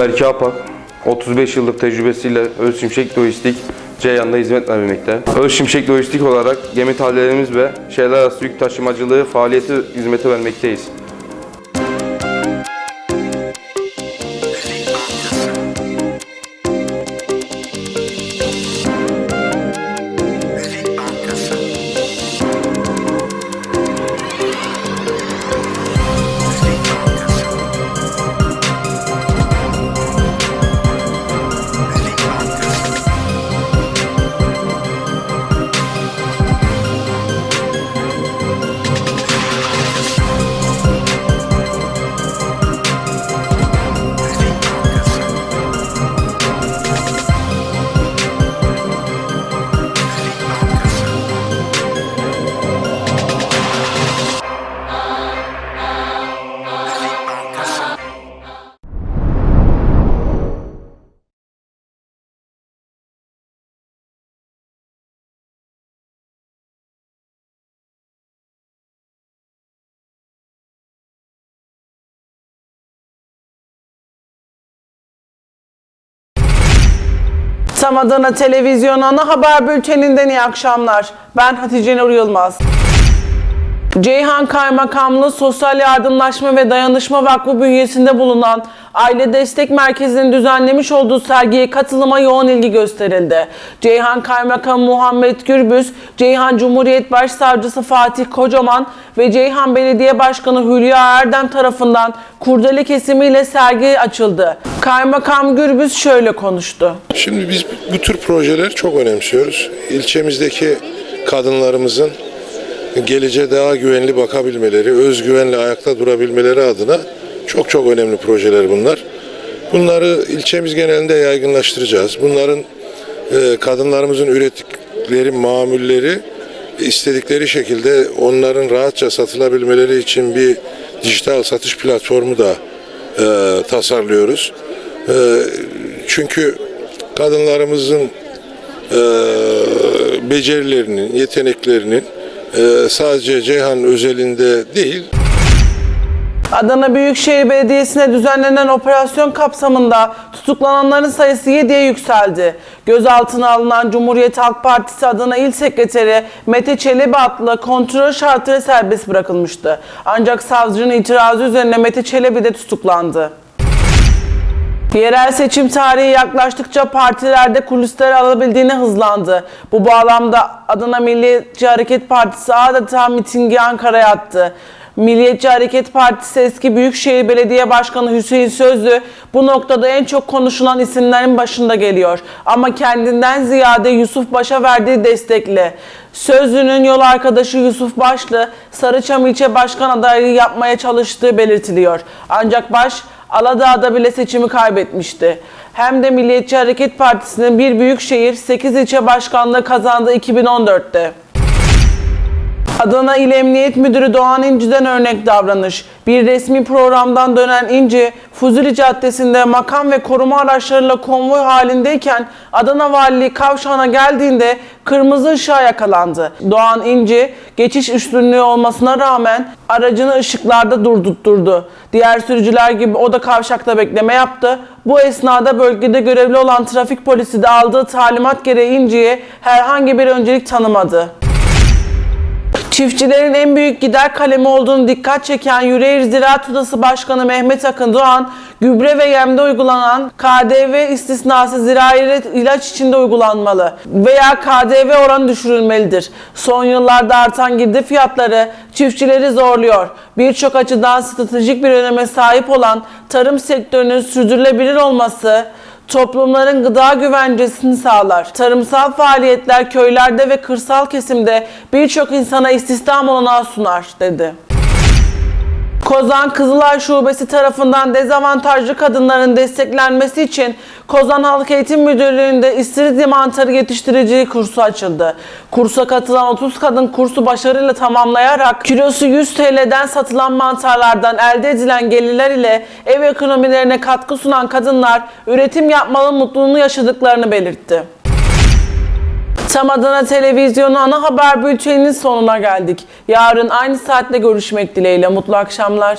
Berke Apak. 35 yıllık tecrübesiyle Öz Şimşek Lojistik Ceyhan'da hizmet vermekte. Öz Şimşek Lojistik olarak gemi tahliyelerimiz ve şehirler arası yük taşımacılığı faaliyeti hizmeti vermekteyiz. Tam Adana Televizyon Ana Haber Bülteninden iyi akşamlar. Ben Hatice Nur Yılmaz. Ceyhan Kaymakamlığı Sosyal Yardımlaşma ve Dayanışma Vakfı bünyesinde bulunan Aile Destek Merkezi'nin düzenlemiş olduğu sergiye katılıma yoğun ilgi gösterildi. Ceyhan Kaymakamı Muhammed Gürbüz, Ceyhan Cumhuriyet Başsavcısı Fatih Kocaman ve Ceyhan Belediye Başkanı Hülya Erdem tarafından kurdele kesimiyle sergi açıldı. Kaymakam Gürbüz şöyle konuştu. Şimdi biz bu tür projeler çok önemsiyoruz. İlçemizdeki kadınlarımızın geleceğe daha güvenli bakabilmeleri, özgüvenle ayakta durabilmeleri adına çok çok önemli projeler bunlar. Bunları ilçemiz genelinde yaygınlaştıracağız. Bunların e, kadınlarımızın ürettikleri mamulleri istedikleri şekilde onların rahatça satılabilmeleri için bir dijital satış platformu da e, tasarlıyoruz. E, çünkü kadınlarımızın e, becerilerinin, yeteneklerinin e, sadece Ceyhan özelinde değil, Adana Büyükşehir Belediyesi'ne düzenlenen operasyon kapsamında tutuklananların sayısı 7'ye yükseldi. Gözaltına alınan Cumhuriyet Halk Partisi Adana İl Sekreteri Mete Çelebi adlı kontrol şartıyla serbest bırakılmıştı. Ancak savcının itirazı üzerine Mete Çelebi de tutuklandı. Yerel seçim tarihi yaklaştıkça partilerde kulisleri alabildiğine hızlandı. Bu bağlamda Adana Milliyetçi Hareket Partisi adeta mitingi Ankara'ya attı. Milliyetçi Hareket Partisi eski Büyükşehir Belediye Başkanı Hüseyin Sözlü bu noktada en çok konuşulan isimlerin başında geliyor. Ama kendinden ziyade Yusuf Baş'a verdiği destekle. Sözlü'nün yol arkadaşı Yusuf Başlı Sarıçam ilçe başkan adaylığı yapmaya çalıştığı belirtiliyor. Ancak Baş Aladağ'da bile seçimi kaybetmişti. Hem de Milliyetçi Hareket Partisi'nin bir büyük şehir 8 ilçe başkanlığı kazandı 2014'te. Adana İl Emniyet Müdürü Doğan İnci'den örnek davranış. Bir resmi programdan dönen İnci, Fuzuli Caddesi'nde makam ve koruma araçlarıyla konvoy halindeyken Adana Valiliği kavşağına geldiğinde kırmızı ışığa yakalandı. Doğan İnci, geçiş üstünlüğü olmasına rağmen aracını ışıklarda durdurtturdu. Diğer sürücüler gibi o da kavşakta bekleme yaptı. Bu esnada bölgede görevli olan trafik polisi de aldığı talimat gereği İnci'ye herhangi bir öncelik tanımadı. Çiftçilerin en büyük gider kalemi olduğunu dikkat çeken Yüreğir Ziraat Odası Başkanı Mehmet Akın Doğan, gübre ve yemde uygulanan KDV istisnası zirai ilaç içinde uygulanmalı veya KDV oranı düşürülmelidir. Son yıllarda artan girdi fiyatları çiftçileri zorluyor. Birçok açıdan stratejik bir öneme sahip olan tarım sektörünün sürdürülebilir olması, toplumların gıda güvencesini sağlar. Tarımsal faaliyetler köylerde ve kırsal kesimde birçok insana istihdam olanağı sunar, dedi. Kozan Kızılay Şubesi tarafından dezavantajlı kadınların desteklenmesi için Kozan Halk Eğitim Müdürlüğü'nde istiridye mantarı yetiştiriciliği kursu açıldı. Kursa katılan 30 kadın kursu başarıyla tamamlayarak kilosu 100 TL'den satılan mantarlardan elde edilen gelirler ile ev ekonomilerine katkı sunan kadınlar üretim yapmanın mutluluğunu yaşadıklarını belirtti. Tam Adana Televizyonu ana haber bülteninin sonuna geldik. Yarın aynı saatte görüşmek dileğiyle. Mutlu akşamlar.